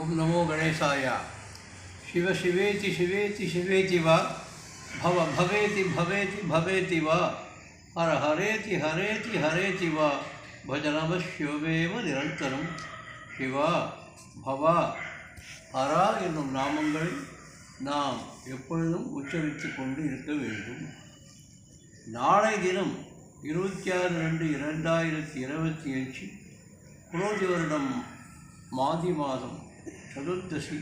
ஓம் நமோ கணேசாயா சிவ சிவேதி சிவேதி சிவேதி வா பவ பவேதி பவேதி பவேதி வா ஹர ஹரேதி ஹரேதி ஹரேதி வா பஜனம சிவமேவ நிரந்தரம் சிவா பவா ஹரா என்னும் நாமங்களை நாம் எப்பொழுதும் உச்சரித்து கொண்டு இருக்க வேண்டும். நாளை தினம் இருபத்தி ஆறு ரெண்டு இரண்டாயிரத்தி இருபத்தி அஞ்சு குரோதி வருடம் மாதி மாதம். சதுர்தசி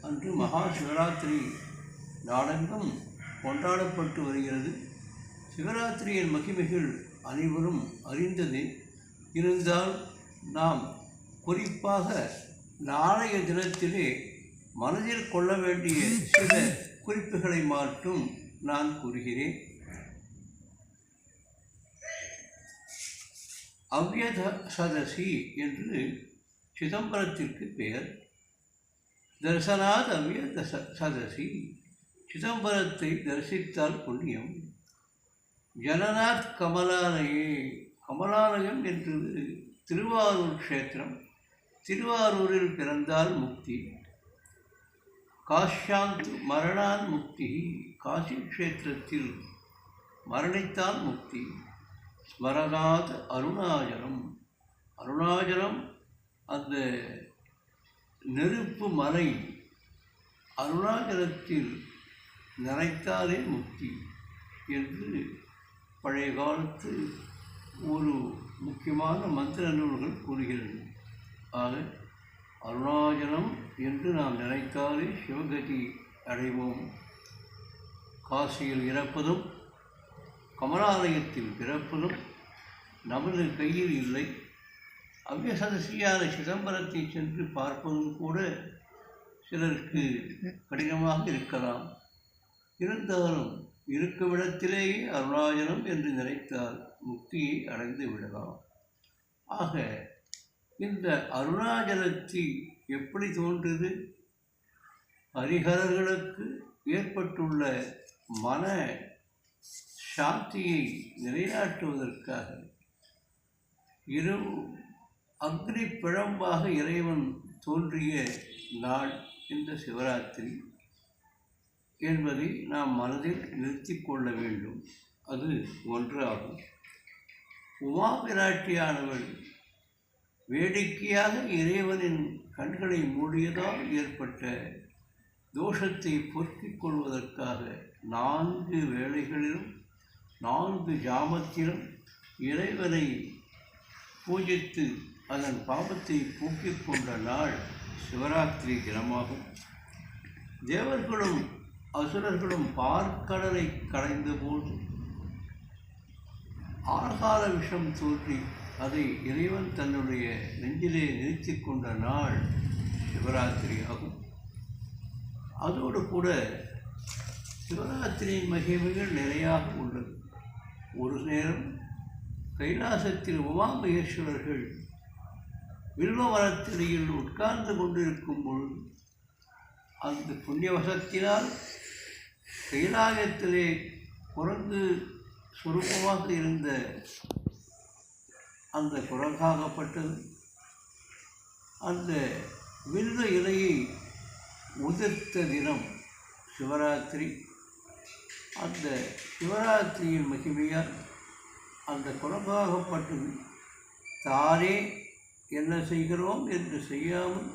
அன்று மகா சிவராத்திரி நாடெங்கும் கொண்டாடப்பட்டு வருகிறது. சிவராத்திரியின் மகிமைகள் அனைவரும் அறிந்தது. இருந்தால் நாம் குறிப்பாக நாளைய தினத்திலே மனதில் கொள்ள வேண்டிய சில குறிப்புகளை மட்டும் நான் கூறுகிறேன். அவ்யத சதசி என்று சிதம்பரத்திற்கு பெயர். தரிசனாத் அவ்யத ச சதசி சிதம்பரத்தை தரிசித்தால் புண்ணியம். ஜனநாத் கமலாலயே கமலாலயம் என்பது திருவாரூர் க்ஷேத்திரம் திருவாரூரில் பிறந்தால் முக்தி. காஷாந்த் மரணான் முக்தி காசி க்ஷேத்திரத்தில் மரணித்தால் முக்தி. ஸ்மரணாத் அருணாச்சலம் அருணாச்சலம் அந்த நெருப்பு மலை அருணாச்சலத்தில் நினைத்தாலே முக்தி என்று பழைய காலத்து ஒரு முக்கியமான மந்திர நூல்கள் கூறுகிறது. ஆக அருணாச்சலம் என்று நாம் நினைத்தாலே சிவகதி அடைவோம். காசியில் இறப்பதும் கமலாலயத்தில் பிறப்பதும் நமது கையில் இல்லை. அவ்யசதசியான சிதம்பரத்தை சென்று பார்ப்பதும் கூட சிலருக்கு கடினமாக இருக்கலாம். இருந்தாலும் இருக்குமிடத்திலேயே அருணாச்சலம் என்று நினைத்தால் முக்தியை அடைந்து விடலாம். ஆக இந்த அருணாச்சலத்தை எப்படி தோன்றுது ஹரிஹரர்களுக்கு ஏற்பட்டுள்ள மன சாந்தியை நிலைநாட்டுவதற்காக இரு அக்னி பிழம்பாக இறைவன் தோன்றிய நாள் இந்த சிவராத்திரி என்பதை நாம் மனதில் நிறுத்தி கொள்ள வேண்டும். அது ஒன்றாகும். உமா பிராட்டியானவள் வேடிக்கையாக இறைவனின் கண்களை மூடியதால் ஏற்பட்ட தோஷத்தை பொறுக்கிக் கொள்வதற்காக நான்கு வேளைகளிலும் நான்கு ஜாமத்திலும் இறைவனை பூஜித்து அதன் பாவத்தை போக்கிக் கொண்ட நாள் சிவராத்திரி தினமாகும். தேவர்களும் அசுரர்களும் பார்க்கடலை கடைந்தபோது ஆகால விஷம் தோன்றி அதை இறைவன் தன்னுடைய நெஞ்சிலே நிறுத்தி கொண்ட நாள் சிவராத்திரி ஆகும். அதோடு கூட சிவராத்திரியின் மகிமைகள் நிறையாக உள்ளது. ஒரு நேரம் கைலாசத்தில் உமாமகேஸ்வரர்கள் வில்வ மரத்தடியில் உட்கார்ந்து கொண்டிருக்கும் பொழுது அந்த புண்ணியவசத்தினால் கைலாயத்திலே குரங்கு சுரூபமாக இருந்த அந்த குரங்காகப்பட்டது. அந்த வில்வ இலையை உதிர்த்த தினம் சிவராத்திரி. அந்த சிவராத்திரியின் மகிமையால் அந்த குரங்காகப்பட்டது தானே என்ன செய்கிறோம் என்று செய்யாமல்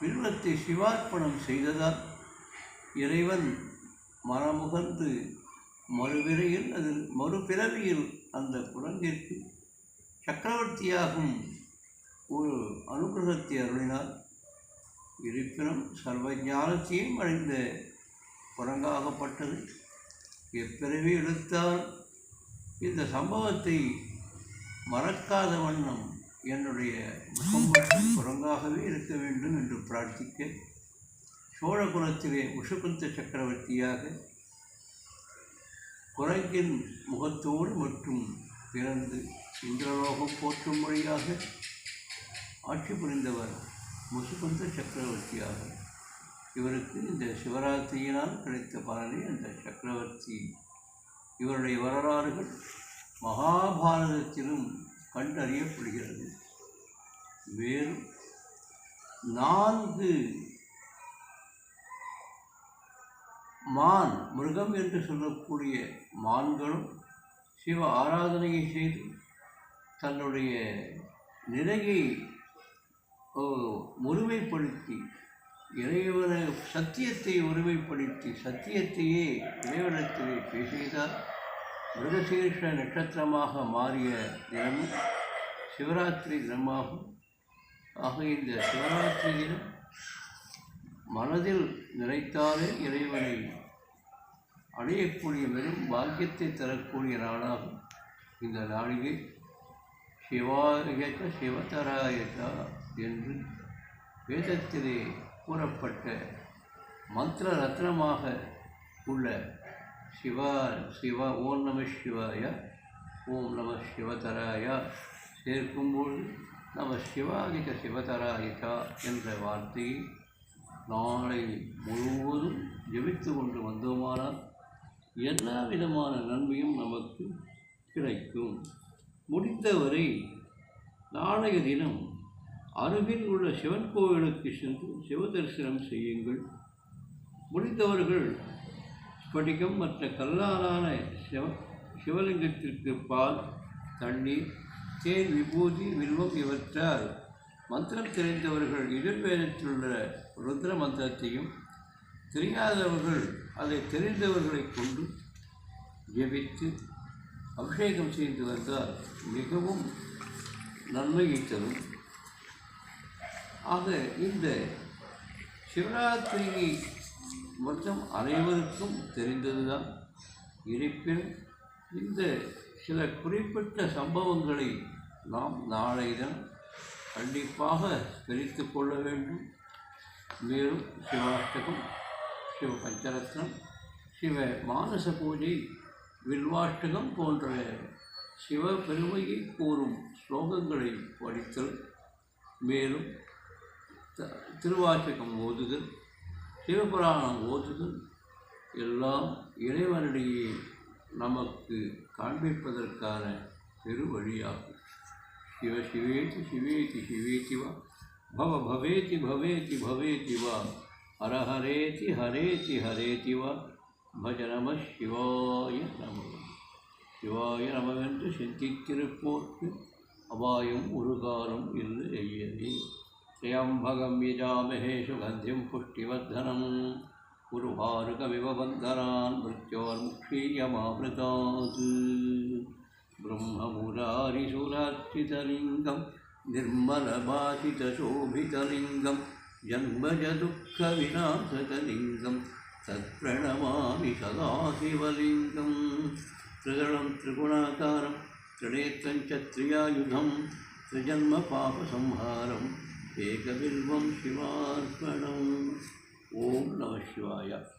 வில்வத்தை சிவார்ப்பணம் செய்ததால் இறைவன் மனமுகர்ந்து மறுவிரையில் அதில் மறுபிறவியில் அந்த குரங்கிற்கு சக்கரவர்த்தியாகும் ஒரு அனுகிரகத்தை அருளினார். இருப்பினும் சர்வ ஞானத்தையும் அடைந்த குரங்காகப்பட்டது. எப்பிறவி எடுத்தால் இந்த சம்பவத்தை மறக்காத வண்ணம் என்னுடைய முகம் மட்டும் குரங்காகவே இருக்க வேண்டும் என்று பிரார்த்திக்க சோழகுலத்திலே உஷகுந்த சக்கரவர்த்தியாக குரங்கின் முகத்தோடு மட்டும் பிறந்து இந்திரலோகம் போற்றும் வழியாக ஆட்சி புரிந்தவர் முசுகுந்த சக்கரவர்த்தியாக. இவருக்கு இந்த சிவராத்திரியினால் கிடைத்த பலனை அந்த சக்கரவர்த்தி. இவருடைய வரலாறுகள் மகாபாரதத்திலும் கண்டறியப்படுகிறது. மேலும் நான்கு மான் மிருகம் என்று சொல்லக்கூடிய மான்களும் சிவ ஆராதனையை செய்து தன்னுடைய நிலையை ஓ, ஒருமைப்படுத்தி இறைவனை சத்தியத்தை ஒருமைப்படுத்தி சத்தியத்தையே இறைவனத்திலே பேசியதால் மிருகசீர்ஷ நட்சத்திரமாக மாறிய தினம் சிவராத்திரி தினமாகும். ஆக இந்த சிவராத்திரி தினம் மனதில் நினைத்தாலே இறைவனை அடையக்கூடிய பெரும் பாக்கியத்தை தரக்கூடிய நாளாகும். இந்த நாளிகை சிவாயக சிவதராயகா என்று வேதத்திலே கூறப்பட்ட மந்திர ரத்னமாக உள்ள சிவா சிவ ஓம் நம சிவாய ஓம் நம சிவதராய சேர்க்கும்போது நம சிவாதிக சிவதராயிகா என்ற வார்த்தையை நாளை முழுவதும் ஜெபித்து கொண்டு வந்தோமானால் எல்லா விதமான நன்மையும் நமக்கு கிடைக்கும். முடிந்தவரை நாளைய தினம் அருகில் உள்ள சிவன் கோவிலுக்கு சென்று சிவ தரிசனம் செய்யுங்கள். முடிந்தவர்கள் ஸ்படிகம் மற்ற கல்லாலான சிவ சிவலிங்கத்திற்கு பால் தண்ணீர் தேன் விபூதி வில்வம் இவற்றால் மந்திரம் தெரிந்தவர்கள் எதிர்வேதத்திலுள்ள ருத்ர மந்திரத்தையும் தெரியாதவர்கள் அதை தெரிந்தவர்களை கொண்டு ஜெபித்து அபிஷேகம் செய்து வந்தால் மிகவும் நன்மையை தரும். ஆக இந்த சிவராத்திரியை மொத்தம் அனைவருக்கும் தெரிந்ததுதான். இருப்பினும் இந்த சில குறிப்பிட்ட சம்பவங்களை நாம் நாளைதான் கண்டிப்பாக தெரிந்து கொள்ள வேண்டும். மேலும் சிவாஷ்டகம் சிவ பஞ்சரத்னம் சிவ மானச பூஜை வில்வாஷ்டகம் போன்ற சிவ பெருமையை கூறும் ஸ்லோகங்களை படித்தல். மேலும் த- திருவாச்சகம் ஓதுதல். சிவபுராணம் ஓதுதல் எல்லாம் இறைவனிடையே நமக்கு காண்பிப்பதற்கான பெருவழியாகும் சிவ சிவேதி சிவேதி சிவேதி வா. பவ பவேதி பவேதி பவேதி வா. ஹரஹரேதி ஹரேதி ஹரேதி வா. பஜ நம சிவாய நம. சிவாய நமவென்று சிந்தித்திருப்போர்க்கு அபாயம் ஒரு காலம் இல்லை त्र्यम्भगं यजामहे सुगन्धिं पुष्टिवर्धनम् उर्वारुकमिव बन्धनान् जन्मज दुख निर्मलमाचितशोभितलिङ्गं तत्णमा तत्प्रणमामि सदाशिवलिङ्गं। त्रिगणं त्रिगुणाकारं त्रिनेत्रञ्च त्रियायुधं त्रिजन्मपापसंहारम् ఏకబిల్వం శివార్పణం. ఓం నమ శివాయ.